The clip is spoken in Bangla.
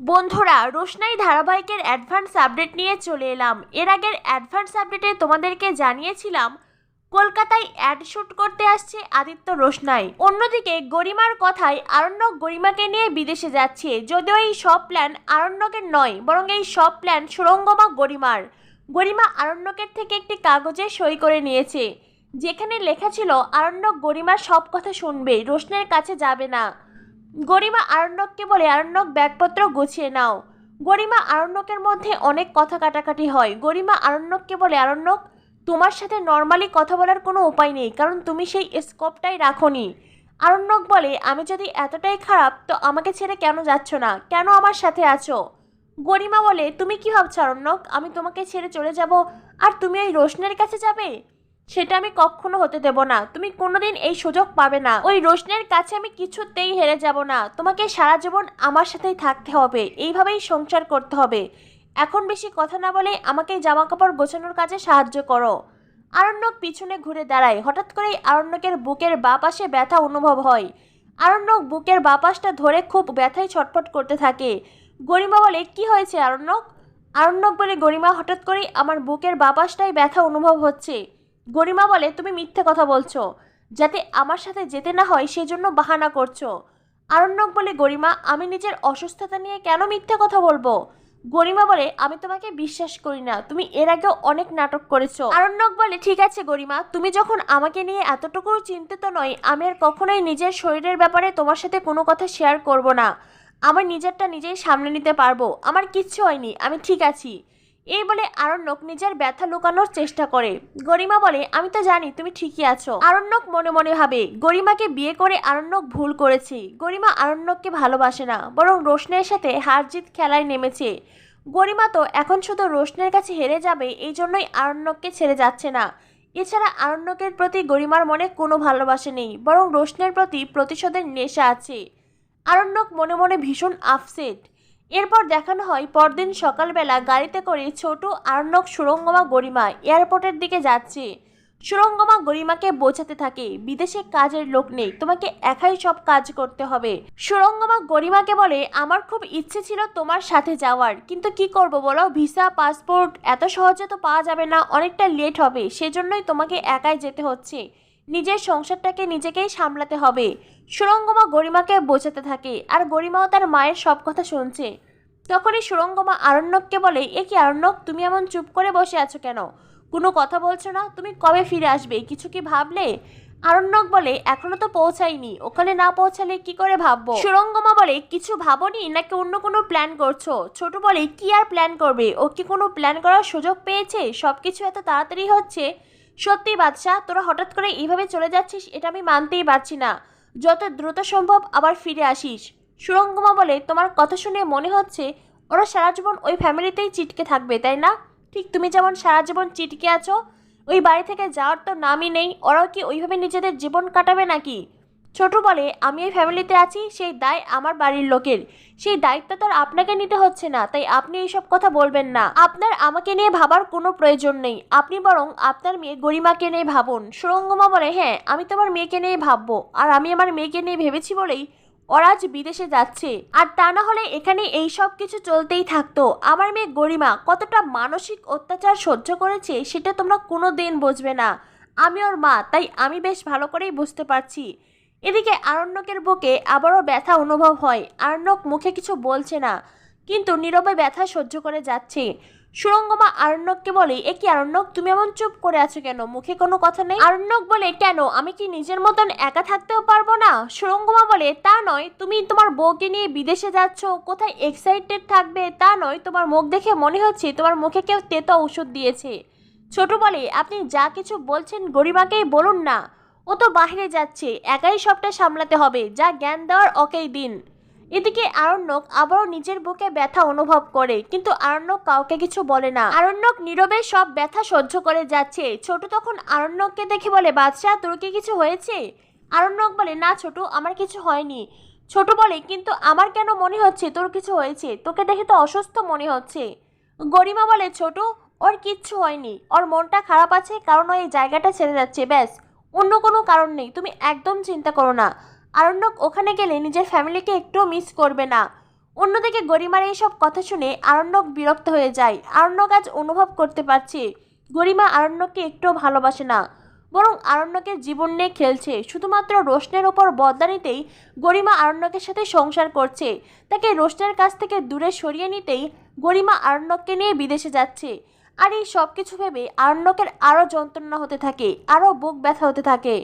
বন্ধুরা, রোশনাই ধারাবাহিকের অ্যাডভান্স আপডেট নিয়ে চলে এলাম। এর আগের অ্যাডভান্স আপডেটে তোমাদেরকে জানিয়েছিলাম, কলকাতায় অ্যাড শুট করতে আসছে আদিত্য রোশনাই। অন্যদিকে গরিমার কথায় আরণ্যক গরিমাকে নিয়ে বিদেশে যাচ্ছে। যদিও এই সব প্ল্যান আরণ্যকের নয়, বরং এই সব প্ল্যান সুরঙ্গমা গরিমার। গরিমা আরণ্যকের থেকে একটি কাগজে সই করে নিয়েছে, যেখানে লেখা ছিল, আরণ্যক গরিমার সব কথা শুনবে রোশনের কাছে যাবে না। গরিমা আরণ্যককে বলে, আরণ্যক, ব্যাগপত্র গুছিয়ে নাও। গরিমা আরণ্যকের মধ্যে অনেক কথা কাটাকাটি হয়। গরিমা আরণ্যককে বলে, আরণ্যক, তোমার সাথে নর্মালি কথা বলার কোনো উপায় নেই, কারণ তুমি সেই স্কোপটাই রাখোনি। আরণ্যক বলে, আমি যদি এতটাই খারাপ, তো আমাকে ছেড়ে কেন যাচ্ছ না? কেন আমার সাথে আছো? গরিমা বলে, তুমি কি ভাবছ আরণ্যক? আমি তোমাকে ছেড়ে চলে যাব, আর তুমি ওই রোশনের কাছে যাবে? সেটা আমি কখনো হতে দেব না। তুমি কোনোদিন এই সুযোগ পাবে না। ওই রোশনের কাছে আমি কিছুতেই হেরে যাব না। তোমাকে সারা জীবন আমার সাথেই থাকতে হবে। এইভাবেই সংসার করতে হবে। এখন বেশি কথা না বলে আমাকে জামা কাপড় গোছানোর কাজে সাহায্য করো। আরণ্যক পিছনে ঘুরে দাঁড়ায়। হঠাৎ করেই আরণ্যকের বুকের বাঁ পাশে ব্যথা অনুভব হয়। আরণ্যক বুকের বাঁ পাশটা ধরে খুব ব্যথায় ছটফট করতে থাকে। গরিমা বলে, কি হয়েছে আরণ্যক? আরণ্যক বলে, গরিমা, হঠাৎ করেই আমার বুকের বাঁ পাশটাই ব্যথা অনুভব হচ্ছে। গরিমা বলে, তুমি মিথ্যে কথা বলছো। যাতে আমার সাথে যেতে না হয়, সেজন্য বাহানা করছ। আরণ্যক বলে, গরিমা, আমি নিজের অসুস্থতা নিয়ে কেন মিথ্যে কথা বলব? গরিমা বলে, আমি তোমাকে বিশ্বাস করি না। তুমি এর আগেও অনেক নাটক করেছ। আরণ্যক বলে, ঠিক আছে গরিমা, তুমি যখন আমাকে নিয়ে এতটুকু চিন্তিত নয়, আমি আর কখনোই নিজের শরীরের ব্যাপারে তোমার সাথে কোনো কথা শেয়ার করব না। আমার নিজেরটা নিজেই সামলে নিতে পারব। আমার কিচ্ছু হয়নি। আমি ঠিক আছি। এই বলে আরণ্যক নিজের ব্যথা লুকানোর চেষ্টা করে। গরিমা বলে, আমি তো জানি, তুমি ঠিকই আছো। আরণ্যক মনে মনে ভাবে, গরিমাকে বিয়ে করে আরণ্যক ভুল করেছি। গরিমা আরণ্যককে ভালোবাসে না, বরং রোশনের সাথে হার জিত খেলায় নেমেছে। গরিমা তো এখন শুধু রোশনের কাছে হেরে যাবে, এই জন্যই আরণ্যককে ছেড়ে যাচ্ছে না। এছাড়া আরণ্যকের প্রতি গরিমার মনে কোনো ভালোবাসা নেই, বরং রোশনের প্রতি প্রতিশোধের নেশা আছে। আরণ্যক মনে মনে ভীষণ আপসেট এরপর দেখানো হয়, পরদিন সকালবেলা গাড়িতে করে ছোট আরণ্যক সুরঙ্গমা গরিমা এয়ারপোর্টের দিকে যাচ্ছে। সুরঙ্গমা গরিমাকে বোঝাতে থাকে, বিদেশে কাজের লোক নেই, তোমাকে একাই সব কাজ করতে হবে। সুরঙ্গমা গরিমাকে বলে, আমার খুব ইচ্ছে ছিল তোমার সাথে যাওয়ার, কিন্তু কি করব বলো? ভিসা, পাসপোর্ট, এত সহজে তো পাওয়া যাবে না, অনেকটা লেট হবে, সেজন্যই তোমাকে একাই যেতে হচ্ছে। নিজের সংসারটাকে নিজেকেই সামলাতে হবে। সুরঙ্গমা গরিমাকে বোঝাতে থাকে আর গরিমাও তার মায়ের সব কথা শুনছে। তখনই সুরঙ্গমা আরণ্যককে বলে, এ কি আরণ্যক, তুমি এমন চুপ করে বসে আছো কেন? কোনো কথা বলছো না? তুমি কবে ফিরে আসবে? কিছু কি ভাবলে? আরণ্যক বলে, এখনও তো পৌঁছাইনি ওখানে না পৌঁছালে কি করে ভাববো? সুরঙ্গমা বলে, কিছু ভাবনি? নাকি অন্য কোনো প্ল্যান করছ? ছোট বলে, কি আর প্ল্যান করবে? ও কি কোনো প্ল্যান করার সুযোগ পেয়েছে? সব কিছু এত তাড়াতাড়ি হচ্ছে? সত্যি বাদশাহ তোরা হঠাৎ করে এইভাবে চলে যাচ্ছিস এটা আমি মানতেই পারছি না। যত দ্রুত সম্ভব আবার ফিরে আসিস। সুরঙ্গমা বলে, তোমার কথা শুনে মনে হচ্ছে ওরা সারা জীবন ওই ফ্যামিলিতেই চিটকে থাকবে, তাই না? ঠিক তুমি যেমন সারা জীবন চিটকে আছো, ওই বাড়ি থেকে যাওয়ার তো নামই নেই, ওরাও কি ওইভাবে নিজেদের জীবন কাটাবে নাকি? ছোট বলে, আমি এই ফ্যামিলিতে আছি, সেই দায় আমার বাড়ির লোকের। সেই দায়িত্ব তো আর আপনাকে নিতে হচ্ছে না, তাই আপনি এইসব কথা বলবেন না। আপনার আমাকে নিয়ে ভাবার কোনো প্রয়োজন নেই। আপনি বরং আপনার মেয়ে গরিমাকে নিয়ে ভাবুন। সুরঙ্গমা বলে হ্যাঁ আমি তোমার মেয়েকে নিয়ে ভাববো। আর আমি আমার মেয়েকে নিয়ে ভেবেছি বলেই ওরা আজ বিদেশে যাচ্ছে। আর তা না হলে এখানে এই সব কিছু চলতেই থাকতো। আমার মেয়ে গরিমা কতটা মানসিক অত্যাচার সহ্য করেছে, সেটা তোমরা কোনো দিন বুঝবে না। আমি ওর মা, তাই আমি বেশ ভালো করেই বুঝতে পারছি। এদিকে আরণ্যকের বুকে আবারও ব্যথা অনুভব হয়। আরণ্যক মুখে কিছু বলছে না, কিন্তু নীরবে ব্যথা সহ্য করে যাচ্ছে। সুরঙ্গমা আরণ্যককে বলে, এ কি আরণ্যক, তুমি এমন চুপ করে আছো কেন? মুখে কোনো কথা নেই? আরণ্যক বলে, কেন? আমি কি নিজের মতন একা থাকতেও পারব না? সুরঙ্গমা বলে, তা নয়, তুমি তোমার বউকে নিয়ে বিদেশে যাচ্ছ, কোথায় এক্সাইটেড থাকবে তা নয়। তোমার মুখ দেখে মনে হচ্ছে তোমার মুখে কেউ তেতো ওষুধ দিয়েছে। ছোট বলে, আপনি যা কিছু বলছেন গরিমাকেই বলুন না। ও তো বাহিরে যাচ্ছে, একাই সবটা সামলাতে হবে, যা জ্ঞান দেওয়ার ওকেই দিন। এদিকে আরণ্যক আবারও নিজের বুকে ব্যথা অনুভব করে, কিন্তু আরণ্যক কাউকে কিছু বলে না। আরণ্যক নীরবে সব ব্যথা সহ্য করে যাচ্ছে। ছোট তখন আরণ্যককে দেখে বলে, বাদশাহ, তোর কি কিছু হয়েছে? আরণ্যক বলে, না ছোট, আমার কিছু হয়নি। ছোট বলে, কিন্তু আমার কেন মনে হচ্ছে তোর কিছু হয়েছে? তোকে দেখে তো অসুস্থ মনে হচ্ছে। গরিমা বলে, ছোট, ওর কিচ্ছু হয়নি। ওর মনটা খারাপ আছে, কারণ ওই জায়গাটা ছেড়ে যাচ্ছে, ব্যাস। অন্য কোনো কারণ নেই, তুমি একদম চিন্তা করো না। আরণ্যক ওখানে গেলে নিজের ফ্যামিলিকে একটুও মিস করবে না। অন্যদিকে গরিমার এইসব কথা শুনে আরণ্যক বিরক্ত হয়ে যায়। আরণ্যক আজ অনুভব করতে পারছে, গরিমা আরণ্যককে একটুও ভালোবাসে না। বরং আরণ্যকের জীবন নিয়ে খেলছে। শুধুমাত্র রোশনের ওপর বদলা নিতেই গরিমা আরণ্যকের সাথে সংসার করছে। তাকে রোশনের কাছ থেকে দূরে সরিয়ে নিতেই গরিমা আরণ্যককে নিয়ে বিদেশে যাচ্ছে। আর এই সব কিছু ভেবে আরণ্যকের আরও যন্ত্রণা হতে থাকে আরও বুক ব্যথা হতে থাকে।